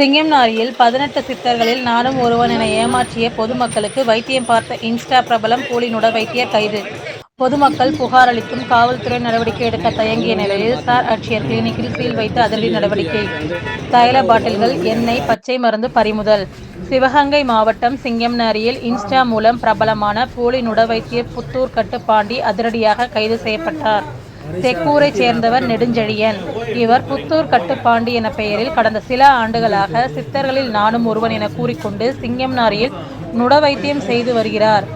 சிங்கம்னாரியில் பதினெட்டு சித்தர்களில் நானும் ஒருவன் என ஏமாற்றிய பொதுமக்களுக்கு வைத்தியம் பார்த்த இன்ஸ்டா பிரபலம் கூலினுட வைத்தியர் கைது. பொதுமக்கள் புகார் அளித்தும் காவல்துறை நடவடிக்கை எடுக்க தயங்கிய நிலையில் சார் ஆட்சியர் கிளினிக்கில் சீல் வைத்து அதிரடி நடவடிக்கை. தைல பாட்டில்கள் எண்ணெய் பச்சை மருந்து பறிமுதல். சிவகங்கை மாவட்டம் சிங்கம்னாரியில் இன்ஸ்டா மூலம் பிரபலமான போலி நுட வைத்தியர் புத்தூர் கட்டுப்பாண்டி அதிரடியாக கைது செய்யப்பட்டார். தெக்கூரைச் சேர்ந்தவர் நெடுஞ்செழியன். இவர் புத்தூர் கட்டுப்பாண்டி என பெயரில் கடந்த சில ஆண்டுகளாக சித்தர்களில் நானும் ஒருவன் என கூறிக்கொண்டு சிங்கம்னாரியில் நுட வைத்தியம் செய்து வருகிறார்.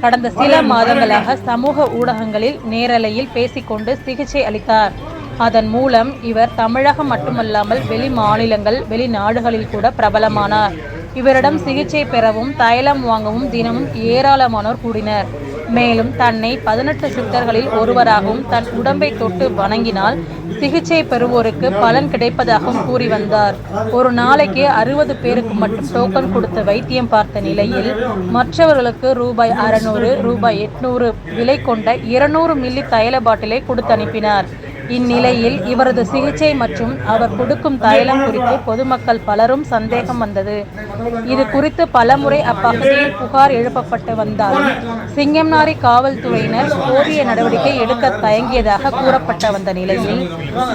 கடந்த சில மாதங்களாக சமூக ஊடகங்களில் நேரலையில் பேசிக்கொண்டு சிகிச்சை அளித்தார். அதன் மூலம் இவர் தமிழகம் மட்டுமல்லாமல் வெளி மாநிலங்கள் வெளிநாடுகளில் கூட பிரபலமானார். இவரிடம் சிகிச்சை பெறவும் தைலம் வாங்கவும் தினமும் ஏராளமானோர் கூடினர். மேலும் தன்னை பதினெட்டு சித்தர்களில் ஒருவராகவும் தன் உடம்பை தொட்டு வணங்கினால் சிகிச்சை பெறுவோருக்கு பலன் கிடைப்பதாகவும் கூறி வந்தார். ஒரு நாளைக்கு அறுபது பேருக்கு மட்டும் டோக்கன் கொடுத்து வைத்தியம் பார்த்த நிலையில் மற்றவர்களுக்கு ரூபாய் அறநூறு ரூபாய் எட்நூறு விலை கொண்ட இருநூறு மில்லி தைல பாட்டிலை கொடுத்து அனுப்பினார். இந்நிலையில் இவரது சிகிச்சை மற்றும் அவர் கொடுக்கும் தைலம் குறித்து பொதுமக்கள் பலரும் சந்தேகம் வந்தது. இது குறித்து பலமுறை அப்பகுதியில் புகார் எழுப்பப்பட்டு வந்தாலும் சிங்கம்னாரி காவல்துறையினர் போதிய நடவடிக்கை எடுக்க தயங்கியதாக கூறப்பட்ட வந்த நிலையில்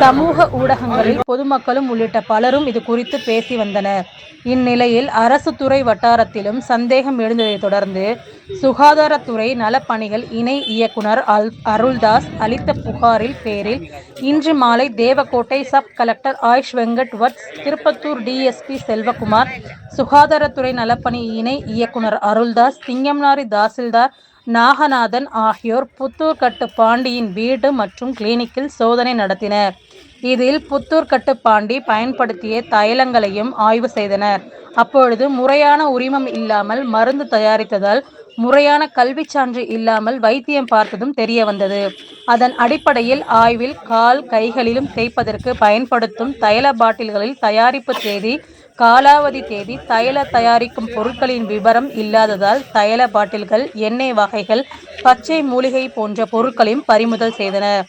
சமூக ஊடகங்களில் பொதுமக்களும் உள்ளிட்ட பலரும் இது குறித்து பேசி வந்தனர். இந்நிலையில் அரசு துறை வட்டாரத்திலும் சந்தேகம் எழுந்ததைத் தொடர்ந்து சுகாதாரத்துறை நலப்பணிகள் இணை இயக்குனர் அல் அருள்தாஸ் அளித்த புகாரில் பேரில் இன்று மாலை Devakottai sub collector Ayush Venkat Vats Tiruppattur DSP Selvakumar சுகாதாரத்துறை நலப்பணி இணை இயக்குனர் அருள்தாஸ் திங்கம்நாரி தாசில்தார் நாகநாதன் ஆகியோர் புத்தூர்கட்டு பாண்டியின் வீடு மற்றும் கிளினிக்கில் சோதனை நடத்தினர். இதில் புத்தூர்கட்டு பாண்டி பயன்படுத்திய தைலங்களையும் ஆய்வு செய்தனர். அப்பொழுது முறையான உரிமம் இல்லாமல் மருந்து தயாரித்ததால் முறையான கல்விச் சான்று இல்லாமல் வைத்தியம் பார்த்ததும் தெரிய வந்தது. அதன் அடிப்படையில் ஆய்வில் கால் கைகளிலும் தேய்ப்பதற்கு பயன்படுத்தும் தைல பாட்டில்களில் தயாரிப்பு தேதி காலாவதி தேதி தைல தயாரிக்கும் பொருட்களின் விவரம் இல்லாததால் தைல பாட்டில்கள் எண்ணெய் வகைகள் பச்சை மூலிகை போன்ற பொருட்களையும் பறிமுதல் செய்தனர்.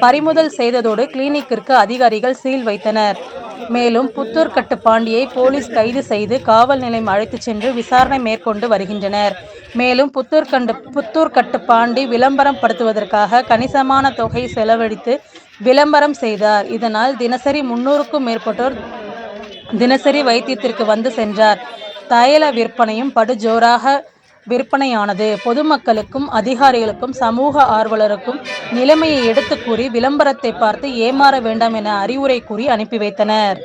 பறிமுதல் செய்ததோடு கிளினிக்கிற்கு அதிகாரிகள் சீல் வைத்தனர். மேலும் புத்தூர்கட்டு பாண்டியை போலீஸ் கைது செய்து காவல் நிலையம் அழைத்துச் சென்று விசாரணை மேற்கொண்டு வருகின்றனர். மேலும் புத்தூர் கண்டு புத்தூர்கட்டு பாண்டி விளம்பரம் படுத்துவதற்காக கணிசமான தொகை செலவழித்து விளம்பரம் செய்தார். இதனால் தினசரி முன்னூறுக்கும் மேற்பட்டோர் தினசரி வைத்தியத்திற்கு வந்து சென்றார். தைல விற்பனையும் படுஜோராக விற்பனையானது. பொதுமக்களுக்கும் அதிகாரிகளுக்கும் சமூக ஆர்வலருக்கும் நிலைமையை எடுத்து கூறி விளம்பரத்தை பார்த்து ஏமாற வேண்டாம் என அறிவுரை கூறி அனுப்பி வைத்தனர்.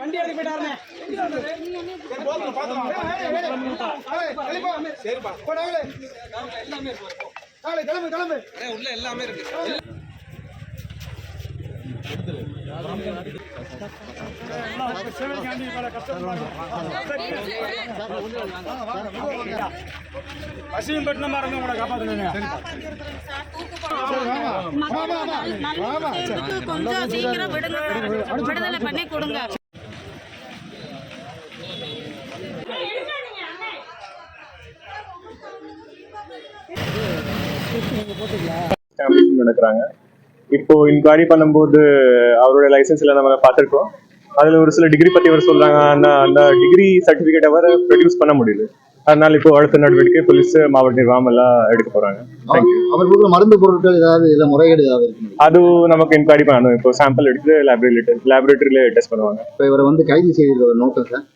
வண்டி எடுத்து போயிட்டாருண்ணே. சரிப்பா கிளம்பு கிளம்பு. உள்ள எல்லாமே இருக்கு. பசும்பட்டினம் பாருங்க உங்களை காப்பாத்துங்க கொஞ்சம் சீக்கிரம் விடுங்க விடுதலை பண்ணி கொடுங்க நடக்கிறாங்க இப்போ இன்கொயரி பண்ணும்போது அவரோட லைசன்ஸ்ல நம்ம பார்த்துருக்கோம். அதுல ஒரு சில டிகிரி பத்தி அவர் சொல்றாங்க. ஆனா அந்த டிகிரி சர்டிபிகேட் அவர் ப்ரொடியூஸ் பண்ண முடியல. அதனால இப்போ அடுத்த நடவடிக்கை போலீஸ் மாவட்ட நிர்வாகம் எல்லாம் எடுக்க போறாங்க. அவர் கொடுக்குற மருந்து பொருட்கள் ஏதாவது இதுல முறைகேடு ஏதாவது இருக்கு அது நமக்கு இன்கொயரி பண்ணணும். இப்போ சாம்பிள் எடுத்து லேபரேட்டரி லேபரேட்டரியில டெஸ்ட் பண்ணுவாங்க. இப்ப இவரை வந்து கைது செய்திருக்கிற நோக்கம் சார்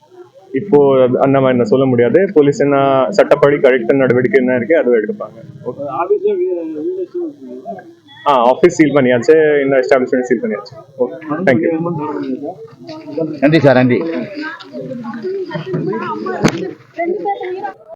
இப்போ அந்த மாதிரி நான் சொல்ல முடியாது. போலீஸ் என்ன சட்டப்படி கரெக்ட் நடவடிக்கை என்ன இருக்கு அதுவும் எடுப்பாங்க. ஆ ஆஃபீஸ் சீல் பண்ணியாச்சு இந்த எஸ்டாப்ளிஷ்மெண்ட் சீல் பண்ணியாச்சு. ஓகே தேங்க்யூ நன்றி சார் நன்றி.